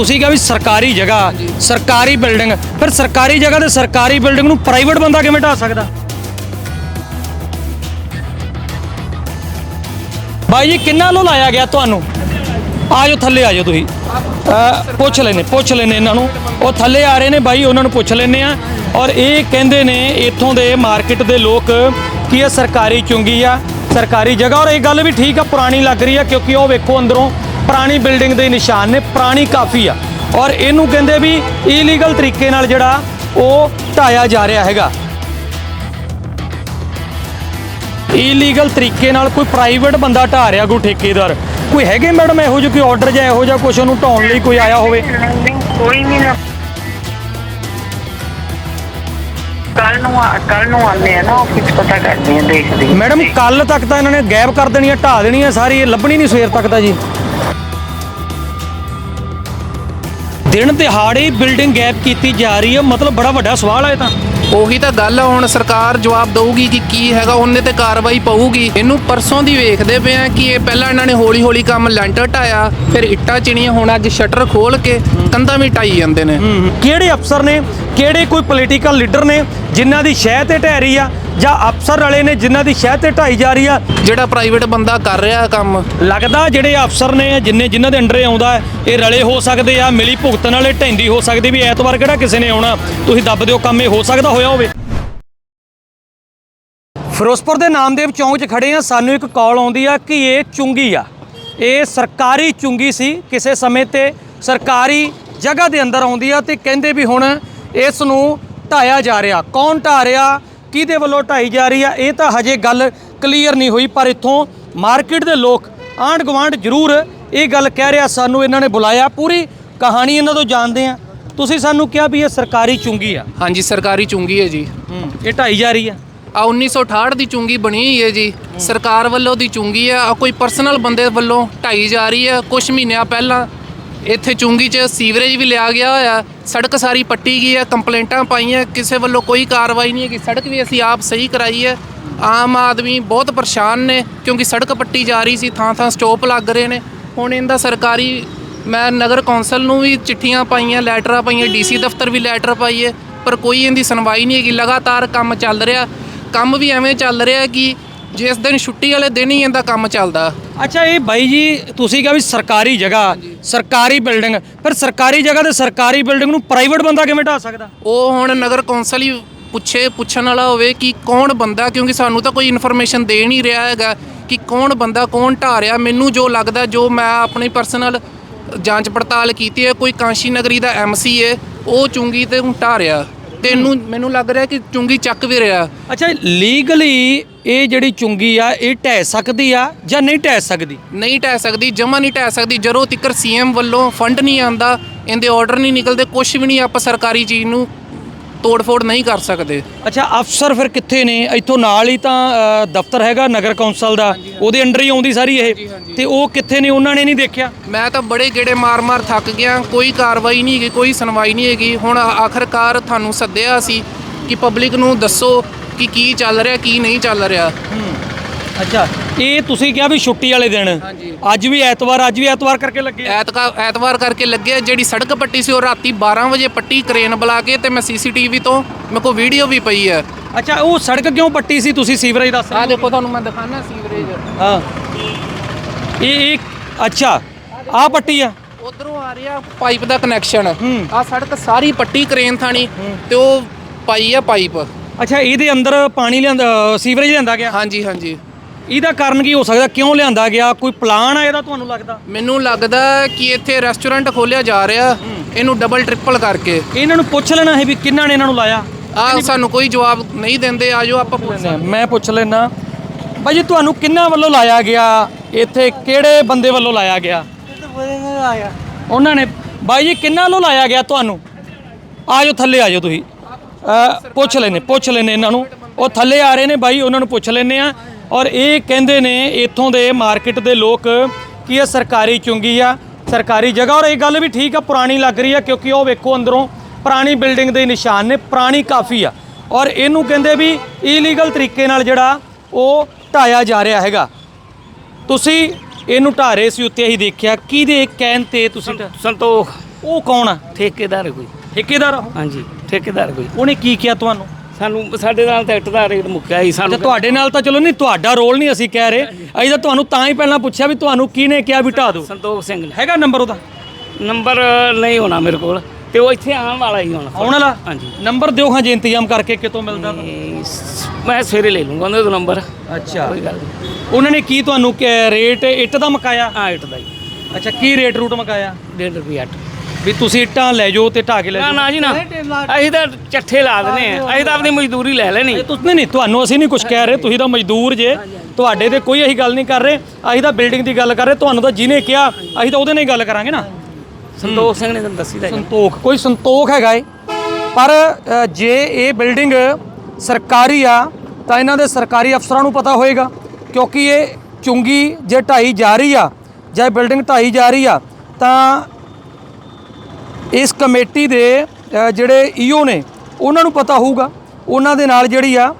ਤੁਸੀਂ ਕਿਹਾ ਵੀ ਸਰਕਾਰੀ ਜਗ੍ਹਾ ਸਰਕਾਰੀ ਬਿਲਡਿੰਗ ਫਿਰ ਸਰਕਾਰੀ ਜਗ੍ਹਾ ਤੇ ਸਰਕਾਰੀ ਬਿਲਡਿੰਗ ਨੂੰ ਪ੍ਰਾਈਵੇਟ ਬੰਦਾ ਕਿਵੇਂ ਢਾ ਸਕਦਾ? ਬਾਈ ਜੀ ਕਿੰਨਾ ਲੋ ਲਾਇਆ ਗਿਆ ਤੁਹਾਨੂੰ? ਆਜੋ ਥੱਲੇ ਆਜੋ ਤੁਸੀਂ। ਅਹ ਪੁੱਛ ਲੈਨੇ ਪੁੱਛ ਲੈਨੇ ਇਹਨਾਂ ਨੂੰ। ਉਹ ਥੱਲੇ ਆ ਰਹੇ ਨੇ ਬਾਈ ਉਹਨਾਂ ਨੂੰ ਪੁੱਛ ਲੈਨੇ ਆ। ਔਰ ਇਹ ਕਹਿੰਦੇ ਨੇ ਇੱਥੋਂ ਦੇ ਮਾਰਕੀਟ ਦੇ ਲੋਕ ਕਿ ਇਹ ਸਰਕਾਰੀ ਚੁੰਗੀ ਆ ਸਰਕਾਰੀ ਜਗ੍ਹਾ। ਔਰ ਇਹ ਗੱਲ ਵੀ ਠੀਕ ਆ ਪੁਰਾਣੀ ਲੱਗ ਰਹੀ ਆ ਕਿਉਂਕਿ ਉਹ ਵੇਖੋ ਅੰਦਰੋਂ ਪੁਰਾਣੀ ਬਿਲਡਿੰਗ ਦੇ ਨਿਸ਼ਾਨ ਨੇ ਪੁਰਾਣੀ ਕਾਫੀ ਆ। ਔਰ ਇਹਨੂੰ ਕਹਿੰਦੇ ਵੀ ਇਲੀਗਲ ਤਰੀਕੇ ਨਾਲ ਜਿਹੜਾ ਉਹ ਢਾਇਆ ਜਾ ਰਿਹਾ ਹੈਗਾ। ਇਲੀਗਲ ਤਰੀਕੇ ਨਾਲ ਕੋਈ ਪ੍ਰਾਈਵੇਟ ਬੰਦਾ ਢਾ ਰਿਹਾ ਕੋਈ ਠੇਕੇਦਾਰ। ਕੋਈ ਹੈਗੇ ਮੈਡਮ ਇਹੋ ਜਿਹਾ ਕੋਈ ਆਰਡਰ ਜਾਂ ਇਹੋ ਜਿਹਾ ਕੁਝ ਉਹਨੂੰ ਢਾਉਣ ਲਈ ਕੋਈ ਆਇਆ ਹੋਵੇ? ਕੋਈ ਨਹੀਂ ਨਾ। ਕੱਲ ਨੂੰ ਕੱਲ ਨੂੰ ਆਉਂਦੇ ਆ ਨਾ ਆਫਿਸ ਪਤਾ ਕਰਦੇ ਆ ਦੇਖਦੇ ਆ। ਮੈਡਮ ਕੱਲ ਤੱਕ ਤਾਂ ਇਹਨਾਂ ਨੇ ਗਾਇਬ ਕਰ ਦੇਣੀ ਹੈ ਢਾ ਦੇਣੀ ਹੈ ਸਾਰੀ ਇਹ ਲੱਭਣੀ ਨਹੀਂ ਸਵੇਰ ਤੱਕ ਤਾਂ ਜੀ। ਦਿਨ ਦਿਹਾੜੇ ਬਿਲਡਿੰਗ ਗੈਪ ਕੀਤੀ ਜਾ ਰਹੀ ਹੈ। ਮਤਲਬ ਬੜਾ ਵੱਡਾ ਸਵਾਲ ਹੈ ਇਹ ਤਾਂ। ਉਹੀ ਤਾਂ ਗੱਲ ਆ ਹੁਣ ਸਰਕਾਰ ਜਵਾਬ ਦਊਗੀ ਕਿ ਕੀ ਹੈਗਾ ਉਹਨੇ ਤੇ ਕਾਰਵਾਈ ਪਊਗੀ। ਇਹਨੂੰ ਪਰਸੋਂ ਦੀ ਵੇਖਦੇ ਪਏ ਆ ਕਿ ਇਹ ਪਹਿਲਾਂ ਇਹਨਾਂ ਨੇ ਹੌਲੀ ਹੌਲੀ ਕੰਮ ਲੈਂਟਰ ਢਾਇਆ ਫਿਰ ਇੱਟਾਂ ਚਿਣੀਆਂ ਹੁਣ ਅੱਜ ਸ਼ਟਰ ਖੋਲ ਕੇ ਕੰਧਾਂ ਵੀ ਢਾਈ ਜਾਂਦੇ ਨੇ। ਕਿਹੜੇ ਅਫਸਰ ਨੇ ਕਿਹੜੇ ਕੋਈ ਪੋਲੀਟੀਕਲ ਲੀਡਰ ਨੇ ਜਿਨ੍ਹਾਂ ਦੀ ਸ਼ਹਿ ਤੇ ਢਹਿ ਰਹੀ ਆ ਜਾਂ ਅਫਸਰ ਵਾਲੇ ਨੇ ਜਿਨ੍ਹਾਂ ਦੀ ਸ਼ਹਿ ਤੇ ਢਾਈ ਜਾ ਰਹੀ ਆ ਜਿਹੜਾ ਪ੍ਰਾਈਵੇਟ ਬੰਦਾ ਕਰ ਰਿਹਾ ਕੰਮ। ਲੱਗਦਾ ਜਿਹੜੇ ਅਫਸਰ ਨੇ ਜਿੰਨੇ ਜਿਨ੍ਹਾਂ ਦੇ ਅੰਡਰੇ ਆਉਂਦਾ ਹੈ, ਇਹ ਰਲੇ ਹੋ ਸਕਦੇ ਆ ਮਿਲੀ ਭੁਗਤਣ ਵਾਲੇ ਢੈਂਦੀ ਹੋ ਸਕਦੀ ਵੀ ਐਤਵਾਰ ਕਿਹੜਾ ਕਿਸੇ ਨੇ ਆਉਣਾ ਤੁਸੀਂ ਦੱਬ ਦਿਓ ਕੰਮ ਇਹ ਹੋ ਸਕਦਾ ਹੋਇਆ ਹੋਵੇ। ਫਿਰੋਜ਼ਪੁਰ ਦੇ ਨਾਮਦੇਵ ਚੌਂਕ 'ਚ ਖੜੇ ਆ ਸਾਨੂੰ ਇੱਕ ਕਾਲ ਆਉਂਦੀ ਆ ਕਿ ਇਹ ਚੁੰਗੀ ਆ। ਇਹ ਸਰਕਾਰੀ ਚੁੰਗੀ ਸੀ ਕਿਸੇ ਸਮੇਂ ਤੇ ਸਰਕਾਰੀ ਜਗ੍ਹਾ ਦੇ ਅੰਦਰ ਆਉਂਦੀ ਆ ਤੇ ਕਹਿੰਦੇ ਵੀ ਹੁਣ ਇਸ ਨੂੰ ਢਾਇਆ ਜਾ ਰਿਹਾ। ਕੌਣ ਢਾ ਰਿਹਾ? ਕਿਹਦੇ ਵੱਲੋਂ ਢਾਈ ਜਾ ਰਹੀ ਆ? ਇਹ ਤਾਂ ਹਜੇ ਗੱਲ ਕਲੀਅਰ ਨਹੀਂ ਹੋਈ ਪਰ ਇੱਥੋਂ ਮਾਰਕੀਟ ਦੇ ਲੋਕ ਆਂਢ ਗੁਆਂਢ ਜ਼ਰੂਰ ਇਹ ਗੱਲ ਕਹਿ ਰਿਹਾ ਸਾਨੂੰ ਇਹਨਾਂ ਨੇ ਬੁਲਾਇਆ। ਪੂਰੀ ਕਹਾਣੀ ਇਹਨਾਂ ਤੋਂ ਜਾਣਦੇ ਆ। ਤੁਸੀਂ ਸਾਨੂੰ ਕਿਹਾ ਵੀ ਇਹ ਸਰਕਾਰੀ ਚੁੰਗੀ ਆ। ਹਾਂਜੀ ਸਰਕਾਰੀ ਚੁੰਗੀ ਹੈ ਜੀ। ਇਹ ਢਾਈ ਜਾ ਰਹੀ ਆ। ਆ 1968 ਦੀ ਚੁੰਗੀ ਬਣੀ ਹੋਈ ਹੈ ਜੀ। ਸਰਕਾਰ ਵੱਲੋਂ ਦੀ ਚੁੰਗੀ ਆ। ਕੋਈ ਪਰਸਨਲ ਬੰਦੇ ਵੱਲੋਂ ਢਾਈ ਜਾ ਰਹੀ ਹੈ ਕੁਝ ਮਹੀਨਿਆਂ ਪਹਿਲਾਂ। ਇੱਥੇ ਚੁੰਗੀ 'ਚ ਸੀਵਰੇਜ ਵੀ ਲਿਆ ਗਿਆ ਹੋਇਆ, ਸੜਕ ਸਾਰੀ ਪੱਟੀ ਗਈ ਹੈ, ਕੰਪਲੇਂਟਾਂ ਪਾਈਆਂ, ਕਿਸੇ ਵੱਲੋਂ ਕੋਈ ਕਾਰਵਾਈ ਨਹੀਂ ਹੈਗੀ, ਸੜਕ ਵੀ ਅਸੀਂ ਆਪ ਸਹੀ ਕਰਾਈ ਹੈ। ਆਮ ਆਦਮੀ ਬਹੁਤ ਪਰੇਸ਼ਾਨ ਨੇ, ਕਿਉਂਕਿ ਸੜਕ ਪੱਟੀ ਜਾ ਰਹੀ ਸੀ ਥਾਂ ਥਾਂ ਸਟੋਪ ਲੱਗ ਰਹੇ ਨੇ। ਹੁਣ ਇਹਦਾ ਸਰਕਾਰੀ, ਮੈਂ ਨਗਰ ਕੌਂਸਲ ਨੂੰ ਵੀ ਚਿੱਠੀਆਂ ਪਾਈਆਂ, ਲੈਟਰਾਂ ਪਾਈਆਂ, ਡੀਸੀ ਦਫ਼ਤਰ ਵੀ ਲੈਟਰ ਪਾਈ ਹੈ, ਪਰ ਕੋਈ ਇਹਦੀ ਸੁਣਵਾਈ ਨਹੀਂ ਹੈਗੀ, ਲਗਾਤਾਰ ਕੰਮ ਚੱਲ ਰਿਹਾ। ਕੰਮ ਵੀ ਐਵੇਂ ਚੱਲ ਰਿਹਾ ਕਿ ਜਿਸ ਦਿਨ ਛੁੱਟੀ ਵਾਲੇ ਦਿਨ ਹੀ ਇਹਦਾ ਕੰਮ ਚੱਲਦਾ। ਅੱਛਾ ਇਹ ਬਾਈ ਜੀ ਤੁਸੀਂ ਕਿਹਾ ਵੀ ਸਰਕਾਰੀ ਜਗ੍ਹਾ ਸਰਕਾਰੀ ਬਿਲਡਿੰਗ ਫਿਰ ਸਰਕਾਰੀ ਜਗ੍ਹਾ ਤੇ ਸਰਕਾਰੀ ਬਿਲਡਿੰਗ ਨੂੰ ਪ੍ਰਾਈਵੇਟ ਬੰਦਾ ਕਿਵੇਂ ਢਾ ਸਕਦਾ? ਉਹ ਹੁਣ ਨਗਰ ਕੌਂਸਲ ਹੀ ਪੁੱਛੇ ਪੁੱਛਣ ਵਾਲਾ ਹੋਵੇ ਕਿ ਕੌਣ ਬੰਦਾ ਕਿਉਂਕਿ ਸਾਨੂੰ ਤਾਂ ਕੋਈ ਇਨਫੋਰਮੇਸ਼ਨ ਦੇ ਨਹੀਂ ਰਿਹਾ ਹੈਗਾ ਕਿ ਕੌਣ ਬੰਦਾ ਕੌਣ ਢਾ ਰਿਹਾ। ਮੈਨੂੰ ਜੋ ਲੱਗਦਾ ਜੋ ਮੈਂ ਆਪਣੀ ਪਰਸਨਲ ਜਾਂਚ ਪੜਤਾਲ ਕੀਤੀ ਹੈ ਕੋਈ ਕਾਂਸ਼ੀ ਨਗਰੀ ਦਾ ਐਮਸੀ ਹੈ ਉਹ ਚੁੰਗੀ ਤੇ ਹੁਣ ਢਾ ਰਿਹਾ। ਤੇ ਇਹਨੂੰ ਮੈਨੂੰ ਲੱਗ ਰਿਹਾ ਕਿ ਚੁੰਗੀ ਚੱਕ ਵੀ ਰਿਹਾ। ਅੱਛਾ ਲੀਗਲੀ ਇਹ ਜਿਹੜੀ ਚੁੰਗੀ ਆ ਇਹ ਢਹਿ ਸਕਦੀ ਆ ਜਾਂ ਨਹੀਂ ਢਹਿ ਸਕਦੀ? ਨਹੀਂ ਢਹਿ ਸਕਦੀ ਜਮਾ ਨਹੀਂ ਢਹਿ ਸਕਦੀ। ਜਦੋਂ ਤੱਕ ਸੀਐਮ ਵੱਲੋਂ ਫੰਡ ਨਹੀਂ ਆਂਦਾ ਇਹਦੇ ਆਰਡਰ ਨਹੀਂ ਨਿਕਲਦੇ ਕੁਝ ਵੀ ਨਹੀਂ ਆਪਾਂ ਸਰਕਾਰੀ ਚੀਜ਼ ਨੂੰ ਤੋੜ-ਫੋੜ ਨਹੀਂ ਕਰ ਸਕਦੇ। ਅੱਛਾ ਅਫਸਰ ਫਿਰ ਕਿੱਥੇ ਨੇ? ਇੱਥੋਂ ਨਾਲ ਹੀ ਤਾਂ ਅ, ਦਫ਼ਤਰ ਹੈਗਾ ਨਗਰ ਕੌਂਸਲ ਦਾ। ਉਹਦੇ ਅੰਡਰ ਹੀ ਆਉਂਦੀ ਸਾਰੀ ਇਹ। ਤੇ ਉਹ ਕਿੱਥੇ ਨੇ? ਉਹਨਾਂ ਨੇ ਨਹੀਂ ਦੇਖਿਆ? ਮੈਂ ਤਾਂ ਬੜੇ ਗੇੜੇ ਮਾਰ-ਮਾਰ ਥੱਕ ਗਿਆ। ਕੋਈ ਕਾਰਵਾਈ ਨਹੀਂ ਹੈਗੀ ਕੋਈ ਸੁਣਵਾਈ ਨਹੀਂ ਹੈਗੀ। ਹੁਣ ਆਖਰਕਾਰ ਤੁਹਾਨੂੰ ਸੱਦਿਆ ਸੀ ਕਿ ਪਬਲਿਕ ਨੂੰ ਦੱਸੋ ਕਿ ਕੀ ਚੱਲ ਰਿਹਾ ਕੀ ਨਹੀਂ ਚੱਲ ਰਿਹਾ। ਅੱਛਾ ਇਹ ਤੁਸੀਂ ਕਿਹਾ ਵੀ ਛੁੱਟੀ ਵਾਲੇ ਦਿਨ। ਹਾਂਜੀ। ਅੱਜ ਵੀ ਐਤਵਾਰ ਅੱਜ ਵੀ ਐਤਵਾਰ ਕਰਕੇ ਲੱਗੇ। ਆ। ਐਤਕਾ ਐਤਵਾਰ ਕਰਕੇ ਲੱਗਿਆ ਜਿਹੜੀ ਸੜਕ ਪੱਟੀ ਸੀ ਉਹ ਰਾਤੀ 12 ਵਜੇ ਪੱਟੀ ਕਰੇਨ ਬੁਲਾ ਕੇ ਤੇ ਮੈਂ ਸੀਸੀਟੀਵੀ ਤੋਂ ਮੇਰੇ ਕੋਲ ਵੀਡੀਓ ਵੀ ਪਈ ਹੈ ਅੱਛਾ ਉਹ ਸੜਕ ਕਿਉਂ ਪੱਟੀ ਸੀ? ਤੁਸੀਂ ਸੀਵਰੇਜ ਦੱਸ ਰਹੇ ਹੋ? ਦੇਖੋ ਤੁਹਾਨੂੰ ਮੈਂ ਦਿਖਾਣਾ ਸੀਵਰੇਜ। ਹਾਂ। ਇਹ ਇੱਕ ਅੱਛਾ ਆ ਪੱਟੀ ਆ। ਉਧਰੋਂ ਆ ਰਿਹਾ ਪਾਈਪ ਦਾ ਕਨੈਕਸ਼ਨ। ਹੂੰ। ਆ ਸੜਕ ਸਾਰੀ ਪੱਟੀ ਕਰੇਨ ਥਾਣੀ ਤੇ ਉਹ ਪਾਈ ਆ ਪਾਈਪ। ਅੱਛਾ ਇਹਦੇ ਅੰਦਰ ਪਾਣੀ ਲਿਆਂਦਾ ਸੀਵਰੇਜ ਲਿਆਂਦਾ ਗਿਆ? ਹਾਂਜੀ ਹਾਂਜੀ। ਇਹਦਾ ਕਾਰਨ ਕੀ ਹੋ ਸਕਦਾ? ਕਿਉਂ ਲਿਆਂਦਾ ਗਿਆ? ਕੋਈ ਪਲਾਨ ਆ ਇਹਦਾ ਤੁਹਾਨੂੰ ਲੱਗਦਾ? ਮੈਨੂੰ ਲੱਗਦਾ ਕਿ ਇੱਥੇ ਰੈਸਟੋਰੈਂਟ ਖੋਲਿਆ ਜਾ ਰਿਹਾ। ਇਹਨੂੰ ਡਬਲ ਟ੍ਰਿਪਲ ਕਰਕੇ। ਇਹਨਾਂ ਨੂੰ ਪੁੱਛ ਲੈਣਾ ਹੈ ਵੀ ਕਿੰਨਾਂ ਨੇ ਇਹਨਾਂ ਨੂੰ ਲਾਇਆ। ਆ ਸਾਨੂੰ ਕੋਈ ਜਵਾਬ ਨਹੀਂ ਦਿੰਦੇ ਆਜੋ ਆਪਾਂ ਪੁੱਛ ਮੈਂ ਪੁੱਛ ਲੈਣਾ ਬਾਈ ਜੀ ਤੁਹਾਨੂੰ ਕਿੰਨਾਂ ਵੱਲੋਂ ਲਾਇਆ ਗਿਆ? ਇੱਥੇ ਕਿਹੜੇ ਬੰਦੇ ਵੱਲੋਂ ਲਾਇਆ ਗਿਆ? ਉਹਨਾਂ ਨੇ ਬਾਈ ਜੀ ਕਿੰਨਾਂ ਵੱਲੋਂ ਲਾਇਆ ਗਿਆ ਤੁਹਾਨੂੰ? ਆਜੋ ਥੱਲੇ ਆਜੋ ਤੁਸੀਂ। ਅਹ ਪੁੱਛ ਲੈਨੇ ਪੁੱਛ ਲੈਨੇ ਇਹਨਾਂ ਨੂੰ। ਉਹ ਥੱਲੇ ਆ ਰਹੇ ਨੇ ਬਾਈ ਉਹਨਾਂ ਨੂੰ ਪੁੱਛ ਲੈਨੇ ਆ ਔਰ ਇਹ ਕਹਿੰਦੇ ਨੇ ਇੱਥੋਂ ਦੇ ਮਾਰਕੀਟ ਦੇ ਲੋਕ ਕਿ ਇਹ ਸਰਕਾਰੀ ਚੁੰਗੀ ਆ ਸਰਕਾਰੀ ਜਗ੍ਹਾ। ਔਰ ਇਹ ਗੱਲ ਵੀ ਠੀਕ ਆ ਪੁਰਾਣੀ ਲੱਗ ਰਹੀ ਆ ਕਿਉਂਕਿ ਉਹ ਵੇਖੋ ਅੰਦਰੋਂ ਪੁਰਾਣੀ ਬਿਲਡਿੰਗ ਦੇ ਨਿਸ਼ਾਨ ਨੇ ਪੁਰਾਣੀ ਕਾਫੀ ਆ। ਔਰ ਇਹਨੂੰ ਕਹਿੰਦੇ ਵੀ ਇਲੀਗਲ ਤਰੀਕੇ ਨਾਲ ਜਿਹੜਾ ਉਹ ਢਾਇਆ ਜਾ ਰਿਹਾ ਹੈਗਾ। ਤੁਸੀਂ ਇਹਨੂੰ ਢਾ ਰਹੇ ਸੀ ਉੱਤੇ ਅਸੀਂ ਦੇਖਿਆ। ਕਿਹਦੇ ਕਹਿਣ ਤੇ ਤੁਸੀਂ ਸੰਤੋਖ ਉਹ ਕੌਣ ਆ? ਠੇਕੇਦਾਰ ਕੋਈ। ਠੇਕੇਦਾਰ ਆ ਉਹ? ਹਾਂਜੀ ਠੇਕੇਦਾਰ ਕੋਈ। ਉਹਨੇ ਕੀ ਕਿਹਾ ਤੁਹਾਨੂੰ? ਸਾਨੂੰ ਸਾਡੇ ਨਾਲ ਤਾਂ ਇੱਟ ਦਾ ਰੇਟ ਮੁੱਕਿਆ ਸੀ ਤੇ ਸਾਨੂੰ ਤੁਹਾਡੇ ਨਾਲ ਤਾਂ ਚਲੋ ਨਹੀਂ ਤੁਹਾਡਾ ਰੋਲ ਨਹੀਂ ਅਸੀਂ ਕਹਿ ਰਹੇ। ਅਸੀਂ ਤਾਂ ਤੁਹਾਨੂੰ ਤਾਂ ਹੀ ਪਹਿਲਾਂ ਪੁੱਛਿਆ ਵੀ ਤੁਹਾਨੂੰ ਕਿਹਨੇ ਕਿਹਾ ਵੀ ਢਾ ਦਿਓ। ਸੰਤੋਖ ਸਿੰਘ ਨੇ। ਹੈਗਾ ਨੰਬਰ ਉਹਦਾ? ਨੰਬਰ ਨਹੀਂ ਹੋਣਾ ਮੇਰੇ ਕੋਲ ਤੇ ਉਹ ਇੱਥੇ ਆਉਣ ਵਾਲਾ ਹੀ ਹੁਣ। ਆਉਣ ਵਾਲਾ? ਹਾਂਜੀ। ਨੰਬਰ ਦਿਓ ਹਾਂ ਜੇ ਇੰਤਜ਼ਾਮ ਕਰਕੇ ਕਿਤੋਂ ਮਿਲਦਾ ਤਾਂ। ਮੈਂ ਸਵੇਰੇ ਲੈ ਲੂੰਗਾ ਉਹਨਾਂ ਦਾ ਨੰਬਰ। ਅੱਛਾ। ਕੋਈ ਗੱਲ ਨਹੀਂ। ਉਹਨਾਂ ਨੇ ਕੀ ਤੁਹਾਨੂੰ ਕਿ- ਰੇਟ ਇੱਟ ਦਾ ਮਕਾਇਆ? ਆ ਇੱਟ ਦਾ ਹੀ। ਅੱਛਾ ਕੀ ਰੇਟ ਰੂਟ ਮਕਾਇਆ? 1.5 ਰੁਪਏ ਅੱਟ ਵੀ ਤੁਸੀਂ ਇੱਟਾਂ ਲੈ ਜਾਓ ਤੇ ਢਾ ਕੇ ਲੈ ਨਾ ਜਾਓ। ਨਾ ਜੀ ਨਾ। ਅਸੀਂ ਤਾਂ ਚੱਠੇ ਲਾ ਦਨੇ ਆ। ਅਸੀਂ ਤਾਂ ਆਪਣੀ ਮਜ਼ਦੂਰੀ ਲੈ ਲੈਣੀ। ਇਹ ਤੁਸੀਂ ਨਹੀਂ ਨਹੀਂ ਤੁਹਾਨੂੰ ਅਸੀਂ ਨਹੀਂ ਕੁਝ ਕਹਿ ਰਹੇ। ਤੁਸੀਂ ਤਾਂ ਮਜ਼ਦੂਰ ਜੇ। ਤੁਹਾਡੇ ਤੇ ਕੋਈ ਅਸੀਂ ਗੱਲ ਨਹੀਂ ਕਰ ਰਹੇ। ਅਸੀਂ ਤਾਂ ਬਿਲਡਿੰਗ ਦੀ ਗੱਲ ਕਰ ਰਹੇ। ਤੁਹਾਨੂੰ ਤਾਂ ਜਿਹਨੇ ਕਿਹਾ ਅਸੀਂ ਤਾਂ ਉਹਦੇ ਨਾਲ ਹੀ ਗੱਲ ਕਰਾਂਗੇ ਨਾ। ਸੰਤੋਖ ਸਿੰਘ ਨੇ ਤੁਹਾਨੂੰ ਦੱਸੀ ਦਾ ਜੀ। ਸੰਤੋਖ ਕੋਈ ਸੰਤੋਖ ਹੈਗਾ ਏ। ਪਰ ਅ, ਜੇ ਇਹ ਬਿਲਡਿੰਗ ਸਰਕਾਰੀ ਆ ਤਾਂ ਇਹਨਾਂ ਦੇ ਸਰਕਾਰੀ ਅਫਸਰਾਂ ਨੂੰ ਪਤਾ ਹੋਏਗਾ। ਕਿਉਂਕਿ ਇਹ ਚੁੰਗੀ ਜੇ ਢਾਈ ਜਾ ਰਹੀ ਆ ਜਾਂ ਇਹ ਬਿਲਡਿੰਗ ਢਾਈ ਜਾ ਰਹੀ ਆ ਤਾਂ ਇਸ ਕਮੇਟੀ ਦੇ ਜਿਹੜੇ ਈਓ ਨੇ ਉਹਨਾਂ ਨੂੰ ਪਤਾ ਹੋਊਗਾ। ਉਹਨਾਂ ਦੇ ਨਾਲ ਜਿਹੜੀ ਆ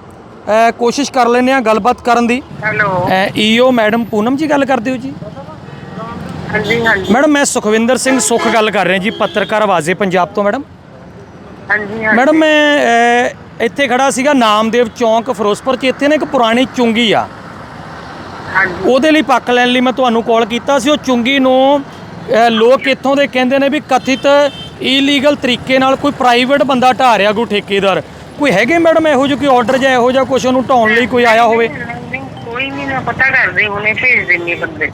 ਕੋਸ਼ਿਸ਼ ਕਰ ਲੈਂਦੇ ਆ ਗੱਲਬਾਤ ਕਰਨ ਦੀ। Hello. EO madam Poonam ji ਗੱਲ ਕਰਦੇ ਹੋ ਜੀ? ਹਾਂਜੀ ਹਾਂਜੀ। ਮੈਡਮ ਮੈਂ ਸੁਖਵਿੰਦਰ ਸਿੰਘ ਸੁਖ ਗੱਲ ਕਰ ਰਿਹਾ ਜੀ ਪੱਤਰਕਾਰ ਆਵਾਜ਼ੇ ਪੰਜਾਬ ਤੋਂ ਮੈਡਮ। ਹਾਂਜੀ ਹਾਂਜੀ। ਮੈਡਮ ਮੈਂ ਇੱਥੇ ਖੜਾ ਸੀਗਾ ਨਾਮਦੇਵ ਚੌਂਕ ਫਿਰੋਜ਼ਪੁਰ ਚ ਇੱਥੇ ਨਾ ਇੱਕ ਪੁਰਾਣੀ ਚੁੰਗੀ ਆ। ਹਾਂਜੀ। ਉਹਦੇ ਲਈ ਪੱਕ ਲੈਣ ਲਈ ਮੈਂ ਤੁਹਾਨੂੰ ਕਾਲ ਕੀਤਾ ਸੀ ਉਹ ਚੁੰਗੀ ਨੂੰ ਲੋਕ ਇੱਥੋਂ ਦੇ ਕਹਿੰਦੇ ਨੇ ਵੀ ਕਥਿਤ ਇਲੀਗਲ ਤਰੀਕੇ ਨਾਲ ਕੋਈ ਪ੍ਰਾਈਵੇਟ ਬੰਦਾ ਢਾ ਰਿਹਾ ਕੋਈ ਠੇਕੇਦਾਰ। ਕੋਈ ਹੈਗੇ ਮੈਡਮ ਇਹੋ ਜਿਹਾ ਕੋਈ ਆਰਡਰ ਜਾਂ ਇਹੋ ਜਿਹਾ ਕੁਝ ਉਹਨੂੰ ਢਾਉਣ ਲਈ ਕੋਈ ਆਇਆ ਹੋਵੇ? ਨਹੀਂ, ਕੋਈ ਨਹੀਂ ਨਾ ਪਤਾ ਕਰਦੇ ਹੁਣੇ ਭੇਜ ਦਿੰਨੀ ਬੰਦੇ।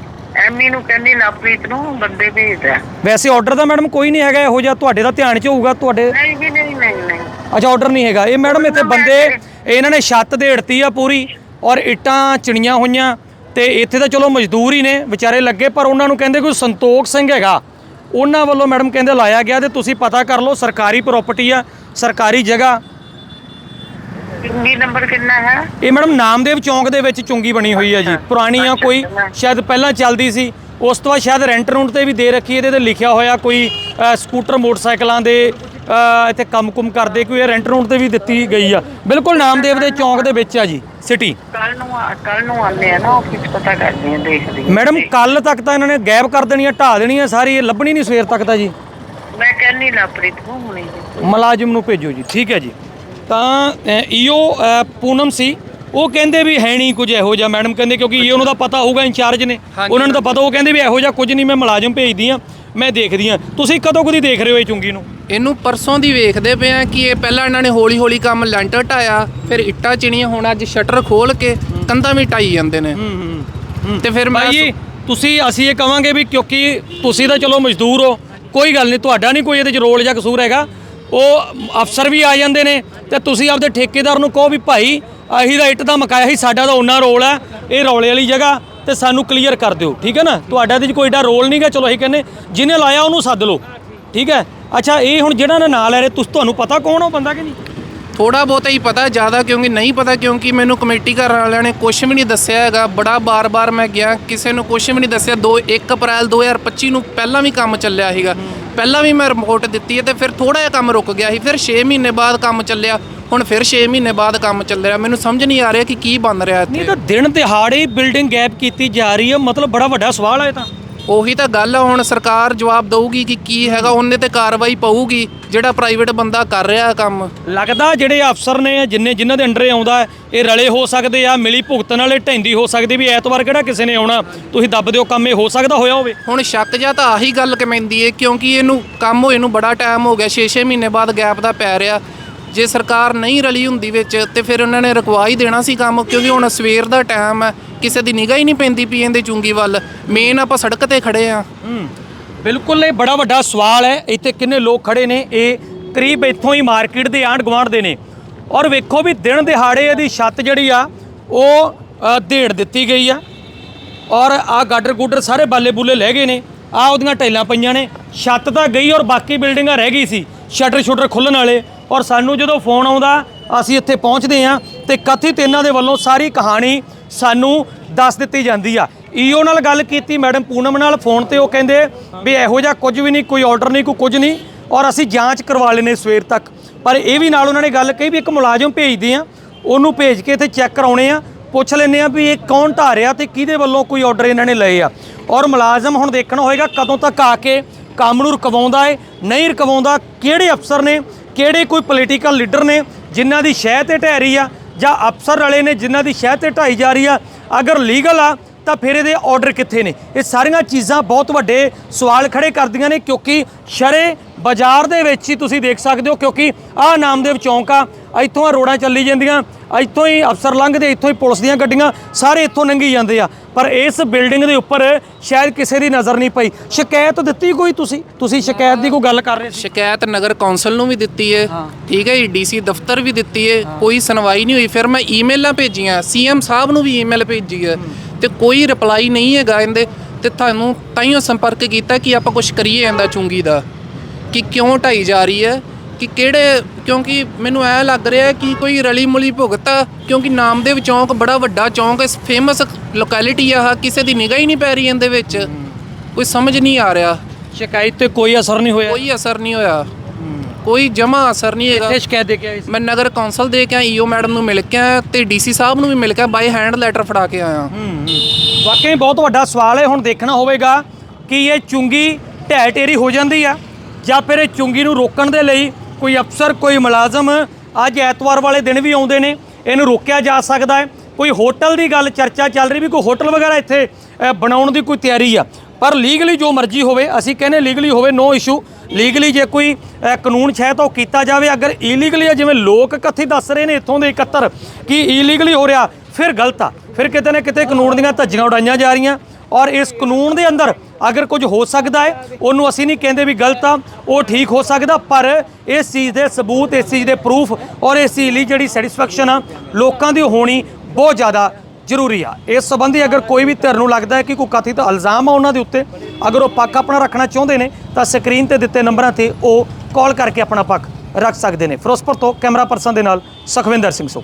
ਐਮੀ ਨੂੰ ਕਹਿੰਦੀ ਲਵਪ੍ਰੀਤ ਨੂੰ ਬੰਦੇ ਭੇਜਦਾ ਵੈਸੇ ਆਰਡਰ ਤਾਂ ਮੈਡਮ ਕੋਈ ਨਹੀਂ ਹੈਗਾ ਇਹੋ ਜਿਹਾ ਤੁਹਾਡੇ ਦਾ ਧਿਆਨ 'ਚ ਹੋਊਗਾ ਤੁਹਾਡੇ? ਨਹੀਂ ਜੀ ਨਹੀਂ ਨਹੀਂ ਨਹੀਂ। ਅੱਛਾ ਆਰਡਰ ਨਹੀਂ ਹੈਗਾ। ਇਹ ਮੈਡਮ ਇੱਥੇ ਬੰਦੇ ਇਹਨਾਂ ਨੇ ਛੱਤ ਦੇੜਤੀ ਆ ਪੂਰੀ ਔਰ ਇੱਟਾਂ ਚਿਣੀਆਂ ਹੋਈਆਂ। ਤੇ ਇੱਥੇ ਤਾਂ ਚਲੋ ਮਜ਼ਦੂਰ ਹੀ ਨੇ ਵਿਚਾਰੇ ਲੱਗੇ ਪਰ ਉਹਨਾਂ ਨੂੰ ਕਹਿੰਦੇ ਕੋਈ ਸੰਤੋਖ ਸਿੰਘ ਹੈਗਾ। ਉਹਨਾਂ ਵੱਲੋਂ ਮੈਡਮ ਕਹਿੰਦੇ ਲਾਇਆ ਗਿਆ ਤੇ ਤੁਸੀਂ ਪਤਾ ਕਰ ਲਓ ਸਰਕਾਰੀ ਪ੍ਰਾਪਰਟੀ ਆ ਸਰਕਾਰੀ ਜਗ੍ਹਾ। ਚੁੰਗੀ ਨੰਬਰ ਕਿੰਨਾ ਹੈ? ਇਹ ਮੈਡਮ ਨਾਮਦੇਵ ਚੌਂਕ ਦੇ ਵਿੱਚ ਚੁੰਗੀ ਬਣੀ ਹੋਈ ਹੈ ਜੀ। ਪੁਰਾਣੀ ਆ ਕੋਈ ਸ਼ਾਇਦ ਪਹਿਲਾਂ ਚੱਲਦੀ ਸੀ। ਉਸ ਤੋਂ ਬਾਅਦ ਸ਼ਾਇਦ ਰੈਂਟ ਰੂੰਟ ਤੇ ਵੀ ਦੇ ਰੱਖੀ ਇਹਦੇ ਤੇ ਲਿਖਿਆ ਹੋਇਆ ਕੋਈ ਸਕੂਟਰ ਮੋਟਰਸਾਈਕਲਾਂ ਦੇ ਇੱਥੇ ਕੰਮ-ਕੁਮ ਕਰਦੇ ਕੋਈ ਇਹ ਰੈਂਟ ਰੂੰਟ ਤੇ ਵੀ ਦਿੱਤੀ ਗਈ ਆ। ਬਿਲਕੁਲ ਨਾਮਦੇਵ ਦੇ ਚੌਂਕ ਦੇ ਵਿੱਚ ਆ ਜੀ ਸਿਟੀ ਕੱਲ ਨੂੰ ਕੱਲ ਨੂੰ ਆਉਂਦੇ ਆ ਨਾ ਆਫਿਸ ਪਤਾ ਕਰਦੇ ਆ ਦੇਖਦੇ ਆ। ਮੈਡਮ ਕੱਲ ਤੱਕ ਤਾਂ ਇਹਨਾਂ ਨੇ ਗਾਇਬ ਕਰ ਦੇਣੀ ਆ ਢਾ ਦੇਣੀ ਆ ਸਾਰੀ ਇਹ ਲੱਭਣੀ ਨਹੀਂ ਸਵੇਰ ਤੱਕ ਤਾਂ ਜੀ। ਮੈਂ ਕਹਿੰਨੀ ਲਵਪ੍ਰੀਤ ਨੂੰ ਹੁਣੇ ਜੀ ਮੁਲਾਜ਼ਮ ਨੂੰ ਭੇਜੋ ਜੀ ਠੀਕ ਹੈ ਜੀ। ਤਾਂ ਈਓ ਪੂਨਮ ਸੀ ਉਹ ਕਹਿੰਦੇ ਵੀ ਹੈ ਨਹੀਂ ਕੁਝ ਇਹੋ ਜਿਹਾ ਮੈਡਮ ਕਹਿੰਦੇ ਕਿਉਂਕਿ ਈਓ ਨੂੰ ਤਾਂ ਪਤਾ ਹੋਊਗਾ ਇੰਚਾਰਜ ਨੇ ਉਹਨਾਂ ਨੂੰ ਤਾਂ ਪਤਾ ਉਹ ਕਹਿੰਦੇ ਵੀ ਇਹੋ ਜਿਹਾ ਕੁਝ ਨਹੀਂ ਮੈਂ ਮੁਲਾਜ਼ਮ ਭੇਜਦੀ ਆ ਮੈਂ ਦੇਖਦੀ ਆ। ਤੁਸੀਂ ਕਦੋਂ ਕਦੀ ਦੇਖ ਰਹੇ ਹੋ ਇਹ ਚੁੰਗੀ ਨੂੰ? ਇਹਨੂੰ ਪਰਸੋਂ ਦੀ ਵੇਖਦੇ ਪਏ ਆ ਕਿ ਇਹ ਪਹਿਲਾਂ ਇਹਨਾਂ ਨੇ ਹੌਲੀ ਹੌਲੀ ਕੰਮ ਲੈਂਟਰ ਢਾਇਆ ਫਿਰ ਇੱਟਾਂ ਚਿਣੀਆਂ ਹੁਣ ਅੱਜ ਸ਼ਟਰ ਖੋਲ ਕੇ ਕੰਧਾਂ ਵੀ ਢਾਈ ਜਾਂਦੇ ਨੇ। ਤੇ ਫਿਰ ਮੈਂ ਭਾਈ ਜੀ ਤੁਸੀਂ ਅਸੀਂ ਇਹ ਕਵਾਂਗੇ ਵੀ ਕਿਉਂਕਿ ਤੁਸੀਂ ਤਾਂ ਚਲੋ ਮਜ਼ਦੂਰ ਹੋ ਕੋਈ ਗੱਲ ਨਹੀਂ ਤੁਹਾਡਾ ਨਹੀਂ ਕੋਈ ਇਹਦੇ ਚ ਰੋਲ ਜਾਂ ਕਸੂਰ ਹੈਗਾ। ਉਹ ਅਫਸਰ ਵੀ ਆ ਜਾਂਦੇ ਨੇ ਤੇ ਤੁਸੀਂ ਆਪਦੇ ਠੇਕੇਦਾਰ ਨੂੰ ਕਹੋ ਵੀ ਭਾਈ ਅਸੀਂ ਤਾਂ ਇੱਟ ਦਾ ਮਕਾਇਆ ਸੀ ਸਾਡਾ ਤਾਂ ਉਹਨਾਂ ਰੋਲ ਹੈ ਇਹ ਰੌਲੇ ਵਾਲੀ ਜਗ੍ਹਾ ਤੇ ਸਾਨੂੰ ਕਲੀਅਰ ਕਰ ਦਿਓ ਠੀਕ ਹੈ ਨਾ? ਤੁਹਾਡਾ ਇਹਦੇ ਚ ਕੋਈ ਏਡਾ ਰੋਲ ਨਹੀਂਗਾ ਚਲੋ ਅਸੀਂ ਕਹਿੰਦੇ ਜਿਹਨੇ ਲਾਇਆ ਉਹਨੂੰ ਸੱਦ ਲਓ। ਠੀਕ ਹੈ? ਅੱਛਾ ਇਹ ਹੁਣ ਜਿਹੜਾ ਨੇ ਨਾਂ ਲੈ ਰਹੇ ਤੁਸੀਂ ਤੁਹਾਨੂੰ ਪਤਾ ਕੌਣ ਉਹ ਬੰਦਾ ਕਿ ਨਹੀਂ? ਥੋੜਾ ਬਹੁਤਾ ਹੀ ਪਤਾ ਜ਼ਿਆਦਾ ਕਿਉਂਕਿ ਨਹੀਂ ਪਤਾ ਕਿਉਂਕਿ ਮੈਨੂੰ ਕਮੇਟੀ ਘਰ ਵਾਲਿਆਂ ਨੇ ਕੁਝ ਵੀ ਨਹੀਂ ਦੱਸਿਆ ਹੈਗਾ। ਬੜਾ ਬਾਰ-ਬਾਰ ਮੈਂ ਗਿਆ ਕਿਸੇ ਨੂੰ ਕੁਝ ਵੀ ਨਹੀਂ ਦੱਸਿਆ। 2 1 ਅਪ੍ਰੈਲ 2025 ਨੂੰ ਪਹਿਲਾਂ ਵੀ ਕੰਮ ਚੱਲਿਆ ਸੀਗਾ। ਪਹਿਲਾਂ ਵੀ ਮੈਂ ਰਿਪੋਰਟ ਦਿੱਤੀ ਹੈ ਤੇ ਫਿਰ ਥੋੜਾ ਜਿਹਾ ਕੰਮ ਰੁਕ ਗਿਆ ਸੀ। ਫਿਰ 6 ਮਹੀਨੇ ਬਾਅਦ ਕੰਮ ਚੱਲਿਆ ਹੁਣ ਫਿਰ 6 ਮਹੀਨੇ ਬਾਅਦ ਕੰਮ ਚੱਲ ਰਿਹਾ। ਮੈਨੂੰ ਸਮਝ ਨਹੀਂ ਆ ਰਿਹਾ ਕਿ ਕੀ ਬਣ ਰਿਹਾ ਨਹੀਂ ਇੱਥੇ ਤਾਂ ਦਿਨ ਦਿਹਾੜੇ ਹੀ ਬਿਲਡਿੰਗ ਗੈਪ ਕੀਤੀ ਜਾ ਰਹੀ ਹੈ। ਮਤਲਬ ਬੜਾ ਵੱਡਾ ਸਵਾਲ ਹੈ ਇਹ ਤਾਂ। ਉਹੀ ਤਾਂ ਗੱਲ ਆ ਹੁਣ ਸਰਕਾਰ ਜਵਾਬ ਦਊਗੀ ਕਿ ਕੀ ਹੈਗਾ ਉਹਨੇ ਤੇ ਕਾਰਵਾਈ ਪਊਗੀ ਜਿਹੜਾ ਪ੍ਰਾਈਵੇਟ ਬੰਦਾ ਕਰ ਰਿਹਾ ਕੰਮ। ਲੱਗਦਾ ਜਿਹੜੇ ਅਫਸਰ ਨੇ ਜਿੰਨੇ ਜਿਨ੍ਹਾਂ ਦੇ ਅੰਡਰੇ ਆਉਂਦਾ ਇਹ ਰਲੇ ਹੋ ਸਕਦੇ ਆ ਮਿਲੀ ਭੁਗਤਣ ਵਾਲੇ ਢੈਂਦੀ ਹੋ ਸਕਦੇ ਵੀ ਐਤਵਾਰ ਕਿਹੜਾ ਕਿਸੇ ਨੇ ਆਉਣਾ ਤੁਸੀਂ ਦੱਬ ਦਿਓ ਕੰਮ ਇਹ ਹੋ ਸਕਦਾ ਹੋਇਆ ਹੋਵੇ। ਹੁਣ ਸ਼ੱਕ ਜਾਂ ਤਾਂ ਆਹੀ ਗੱਲ ਕਮੈਂਦੀ ਏ ਕਿਉਂਕਿ ਇਹਨੂੰ ਕੰਮ ਹੋਏ ਨੂੰ ਬੜਾ ਟਾਈਮ ਹੋ ਗਿਆ 6-6 ਮਹੀਨੇ ਬਾਅਦ ਗੈਪ ਦਾ ਪੈ ਰਿਹਾ। ਜੇ ਸਰਕਾਰ ਨਹੀਂ ਰਲੀ ਹੁੰਦੀ ਵਿੱਚ ਤੇ ਫਿਰ ਉਹਨਾਂ ਨੇ ਰੁਕਵਾ ਹੀ ਦੇਣਾ ਸੀ ਕੰਮ ਕਿਉਂਕਿ ਹੁਣ ਸਵੇਰ ਦਾ ਟਾਈਮ ਹੈ ਕਿਸੇ ਦੀ ਨਿਗਾਹ ਹੀ ਨਹੀਂ ਪੈਂਦੀ ਪੀ ਇਹਦੇ ਚੁੰਗੀ ਵੱਲ। ਮੇਨ ਆਪਾਂ ਸੜਕ ਤੇ ਖੜੇ ਆ। ਬਿਲਕੁਲ ਇਹ ਬੜਾ ਵੱਡਾ ਸਵਾਲ ਹੈ। ਇੱਥੇ ਕਿੰਨੇ ਲੋਕ ਖੜੇ ਨੇ? ਇਹ ਕਰੀਬ ਇੱਥੋਂ ਹੀ ਮਾਰਕੀਟ ਦੇ ਆਂਢ ਗੁਆਂਢ ਦੇ ਨੇ। ਔਰ ਵੇਖੋ ਵੀ ਦਿਨ ਦਿਹਾੜੇ ਇਹਦੀ ਛੱਤ ਜਿਹੜੀ ਆ ਉਹ ਅ, ਢੇੜ ਦਿੱਤੀ ਗਈ ਆ। ਔਰ ਆ ਗਾਡਰ ਗੁੱਡਰ ਸਾਰੇ ਬਾਲੇ ਬੁੱਲੇ ਲੈ ਗਏ ਨੇ। ਆ ਉਹਦੀਆਂ ਟੈਲਾਂ ਪਈਆਂ ਨੇ। ਛੱਤ ਤਾਂ ਗਈ ਔਰ ਬਾਕੀ ਬਿਲਡਿੰਗਾਂ ਰਹਿ ਗਈ ਸੀ ਸ਼ਟਰ ਸ਼ੁਟਰ ਖੁੱਲਣ ਵਾਲੇ। ਔਰ ਸਾਨੂੰ ਜਦੋਂ ਫੋਨ ਆਉਂਦਾ ਅਸੀਂ ਇੱਥੇ ਪਹੁੰਚਦੇ ਹਾਂ ਤੇ ਕਥਿਤ ਇਹਨਾਂ ਦੇ ਵੱਲੋਂ ਸਾਰੀ ਕਹਾਣੀ ਸਾਨੂੰ ਦੱਸ ਦਿੱਤੀ ਜਾਂਦੀ ਆ। ਈਓ ਨਾਲ ਗੱਲ ਕੀਤੀ, ਮੈਡਮ ਪੂਨਮ ਨਾਲ, ਫੋਨ ਤੇ ਉਹ ਕਹਿੰਦੇ ਵੀ ਇਹੋ ਜਿਹਾ ਕੁਝ ਵੀ ਨਹੀਂ, ਕੋਈ ਆਰਡਰ ਨਹੀਂ, ਕੋਈ ਕੁਝ ਨਹੀਂ, ਔਰ ਅਸੀਂ ਜਾਂਚ ਕਰਵਾ ਲੈਨੇ ਸਵੇਰ ਤੱਕ। ਪਰ ਇਹ ਵੀ ਨਾਲ ਉਹਨਾਂ ਨੇ ਗੱਲ ਕਹੀ ਵੀ ਇੱਕ ਮੁਲਾਜ਼ਮ ਭੇਜਦੇ ਆ, ਉਹਨੂੰ ਭੇਜ ਕੇ ਇੱਥੇ ਚੈੱਕ ਕਰਾਉਣੇ ਆ, ਪੁੱਛ ਲੈਂਦੇ ਆ ਵੀ ਇਹ ਕੌਣ ਢਾ ਰਿਹਾ ਤੇ ਕਿਹਦੇ ਵੱਲੋਂ ਕੋਈ ਆਰਡਰ ਇਹਨਾਂ ਨੇ ਲਏ ਆ। ਔਰ ਮੁਲਾਜ਼ਮ ਹੁਣ ਦੇਖਣਾ ਹੋਏਗਾ ਕਦੋਂ ਤੱਕ ਆ ਕੇ ਕੰਮ ਨੂੰ ਰੁਕਵਾਉਂਦਾ ਏ, ਨਹੀਂ ਰੁਕਵਾਉਂਦਾ, ਕਿਹੜੇ ਅਫਸਰ ਨੇ, ਕਿਹੜੇ ਕੋਈ ਪੋਲੀਟੀਕਲ ਲੀਡਰ ਨੇ, ਜਿਨ੍ਹਾਂ ਦੀ ਸ਼ਹਿ ਤੇ ਢਹਿ ਰਹੀ ਆ ਜਾਂ ਅਫਸਰ ਰਲੇ ਨੇ ਜਿਨ੍ਹਾਂ ਦੀ ਸ਼ਹਿ ਤੇ ਢਾਈ ਜਾ ਰਹੀ ਆ, ਅਗਰ ਲੀਗਲ ਆ, ਤਾਂ ਫਿਰ ਇਹਦੇ ਆਰਡਰ ਕਿੱਥੇ ਨੇ? ਇਹ ਸਾਰੀਆਂ ਚੀਜ਼ਾਂ ਬਹੁਤ ਵੱਡੇ ਸਵਾਲ ਖੜੇ ਕਰਦੀਆਂ ਨੇ, ਕਿਉਂਕਿ ਸ਼ਰੇ ਬਾਜ਼ਾਰ ਦੇ ਵਿੱਚ ਹੀ ਤੁਸੀਂ ਦੇਖ ਸਕਦੇ ਹੋ, ਕਿਉਂਕਿ ਆਹ ਨਾਮਦੇਵ ਚੌਂਕ ਆ ਇੱਥੋਂ ਆ ਰੋਡਾਂ ਚੱਲੀ ਜਾਂਦੀਆਂ। ਇੱਥੋਂ ਹੀ ਅਫਸਰ ਲੰਘਦੇ ਇੱਥੋਂ ਹੀ ਪੁਲਿਸ ਦੀਆਂ ਗੱਡੀਆਂ ਸਾਰੇ ਇੱਥੋਂ ਲੰਘੀ ਜਾਂਦੇ ਆ। ਪਰ ਇਸ ਬਿਲਡਿੰਗ ਦੇ ਉੱਪਰ ਸ਼ਾਇਦ ਕਿਸੇ ਦੀ ਨਜ਼ਰ ਨਹੀਂ ਪਈ। ਸ਼ਿਕਾਇਤ ਦਿੱਤੀ ਕੋਈ ਤੁਸੀਂ? ਤੁਸੀਂ ਸ਼ਿਕਾਇਤ ਦੀ ਕੋਈ ਗੱਲ ਕਰ ਰਹੇ ਸੀ? ਸ਼ਿਕਾਇਤ ਨਗਰ ਕੌਂਸਲ ਨੂੰ ਵੀ ਦਿੱਤੀ ਹੈ। ਠੀਕ ਹੈ ਜੀ ਡੀਸੀ ਦਫ਼ਤਰ ਵੀ ਦਿੱਤੀ ਹੈ। ਕੋਈ ਸੁਣਵਾਈ ਨਹੀਂ ਹੋਈ। ਫਿਰ ਮੈਂ ਈਮੇਲਾਂ ਭੇਜੀਆਂ। ਸੀਐਮ ਸਾਹਿਬ ਨੂੰ ਵੀ ਈਮੇਲ ਭੇਜੀ ਹੈ। ਤੇ ਕੋਈ ਰਿਪਲਾਈ ਨਹੀਂ ਹੈਗਾ ਇਹਦੇ। ਤੇ ਤੁਹਾਨੂੰ ਤਾਈਓ ਸੰਪਰਕ ਕੀਤਾ ਕਿ ਆਪਾਂ ਕੁਝ ਕਰੀਏ ਇਹਦਾ ਚੁੰਗੀ ਦਾ। ਕਿ ਕਿਉਂ ਢਾਈ ਜਾ ਰਹੀ ਹੈ ਕਿ ਕਿਹੜੇ ਕਿਉਂਕਿ ਮੈਨੂੰ ਐ ਲੱਗ ਰਿਹਾ ਕਿ ਕੋਈ ਰਲੀ ਮੁਲੀ ਭੁਗਤ ਆ, ਕਿਉਂਕਿ ਨਾਮਦੇਵ ਚੌਂਕ ਬੜਾ ਵੱਡਾ ਚੌਂਕ ਹੈ ਫੇਮਸ ਲੋਕੈਲਿਟੀ ਆ ਕਿਸੇ ਦੀ ਨਿਗਾਹ ਹੀ ਨਹੀਂ ਪੈ ਰਹੀ ਇਹਦੇ ਵਿੱਚ। ਕੋਈ ਸਮਝ ਨਹੀਂ ਆ ਰਿਹਾ। ਸ਼ਿਕਾਇਤ ਤੇ ਕੋਈ ਅਸਰ ਨਹੀਂ ਹੋਇਆ। ਕੋਈ ਅਸਰ ਨਹੀਂ ਹੋਇਆ। ਕੋਈ ਜਮਾ ਅਸਰ ਨਹੀਂ ਹੈਗਾ। ਇੱਥੇ ਸ਼ਿਕਾਇਤ ਦੇ ਕੇ ਆਏ ਸੀ? ਮੈਂ ਨਗਰ ਕੌਂਸਲ ਦੇ ਕੇ ਈਓ ਮੈਡਮ ਨੂੰ ਮਿਲ ਕੇ ਆਇਆ ਤੇ ਡੀਸੀ ਸਾਹਿਬ ਨੂੰ ਵੀ ਮਿਲ ਕੇ ਬਾਈ ਹੈਂਡ ਲੈਟਰ ਫੜਾ ਕੇ ਆਇਆ। ਵਾਕਈ ਬਹੁਤ ਵੱਡਾ ਸਵਾਲ ਹੈ ਹੁਣ ਦੇਖਣਾ ਹੋਵੇਗਾ ਕਿ ਇਹ ਚੁੰਗੀ ਢਹਿ ਢੇਰੀ ਹੋ ਜਾਂਦੀ ਆ ਜਾਂ ਫਿਰ ਇਹ ਚੁੰਗੀ ਨੂੰ ਰੋਕਣ ਦੇ ਲਈ ਕੋਈ ਅਫਸਰ, ਕੋਈ ਮੁਲਾਜ਼ਮ, ਅੱਜ ਐਤਵਾਰ ਵਾਲੇ ਦਿਨ ਵੀ ਆਉਂਦੇ ਨੇ, ਇਹਨੂੰ ਰੋਕਿਆ ਜਾ ਸਕਦਾ ਹੈ। ਕੋਈ ਹੋਟਲ ਦੀ ਗੱਲ ਚਰਚਾ ਚੱਲ ਰਹੀ ਵੀ ਕੋਈ ਹੋਟਲ ਵਗੈਰਾ ਇੱਥੇ ਬਣਾਉਣ ਦੀ ਕੋਈ ਤਿਆਰੀ ਆ। ਪਰ ਲੀਗਲੀ ਜੋ ਮਰਜ਼ੀ ਹੋਵੇ, ਅਸੀਂ ਕਹਿੰਦੇ ਲੀਗਲੀ ਹੋਵੇ ਨੋ ਇਸ਼ੂ ਲੀਗਲੀ ਜੇ ਕੋਈ ਕਾਨੂੰਨ ਛੇ ਤਾਂ ਉਹ ਕੀਤਾ ਜਾਵੇ। ਅਗਰ ਇਲੀਗਲੀ ਆ, ਜਿਵੇਂ ਲੋਕ ਕਥੀ ਦੱਸ ਰਹੇ ਨੇ ਇੱਥੋਂ ਦੇ 71 ਕਿ ਇਲੀਗਲੀ ਹੋ ਰਿਹਾ, ਫਿਰ ਗਲਤ ਆ। ਫਿਰ ਕਿਤੇ ਨਾ ਕਿਤੇ ਕਾਨੂੰਨ ਦੀਆਂ ਧੱਜੀਆਂ ਉਡਾਈਆਂ ਜਾ ਰਹੀਆਂ। ਔਰ ਇਸ ਕਾਨੂੰਨ ਦੇ ਅੰਦਰ ਅਗਰ ਕੁਝ ਹੋ ਸਕਦਾ ਹੈ, ਉਹਨੂੰ ਅਸੀਂ ਨਹੀਂ ਕਹਿੰਦੇ ਵੀ ਗਲਤ ਆ, ਉਹ ਠੀਕ ਹੋ ਸਕਦਾ, ਪਰ ਇਸ ਚੀਜ਼ ਦੇ ਸਬੂਤ, ਇਸ ਚੀਜ਼ ਦੇ ਪ੍ਰੂਫ ਔਰ ਇਸ ਚੀਜ਼ ਲਈ ਜਿਹੜੀ ਸੈਟੀਸਫੈਕਸ਼ਨ ਆ, ਲੋਕਾਂ ਦੀ ਹੋਣੀ ਬਹੁਤ ਜ਼ਿਆਦਾ ਜ਼ਰੂਰੀ ਆ। ਇਸ ਸੰਬੰਧੀ ਅਗਰ ਕੋਈ ਵੀ ਧਿਰ ਨੂੰ ਲੱਗਦਾ ਹੈ ਕਿ ਕੋਈ ਕਥਿਤ ਇਲਜ਼ਾਮ ਆ ਉਹਨਾਂ ਦੇ ਉੱਤੇ, ਅਗਰ ਉਹ ਪੱਖ ਆਪਣਾ ਰੱਖਣਾ ਚਾਹੁੰਦੇ ਨੇ, ਤਾਂ ਸਕਰੀਨ ਤੇ ਦਿੱਤੇ ਨੰਬਰਾਂ ਤੇ ਉਹ ਕਾਲ ਕਰਕੇ ਆਪਣਾ ਪੱਖ ਰੱਖ ਸਕਦੇ ਨੇ। ਫਿਰੋਜ਼ਪੁਰ ਤੋਂ ਕੈਮਰਾ ਪਰਸਨ ਦੇ ਨਾਲ ਸੁਖਵਿੰਦਰ ਸਿੰਘ ਸੋ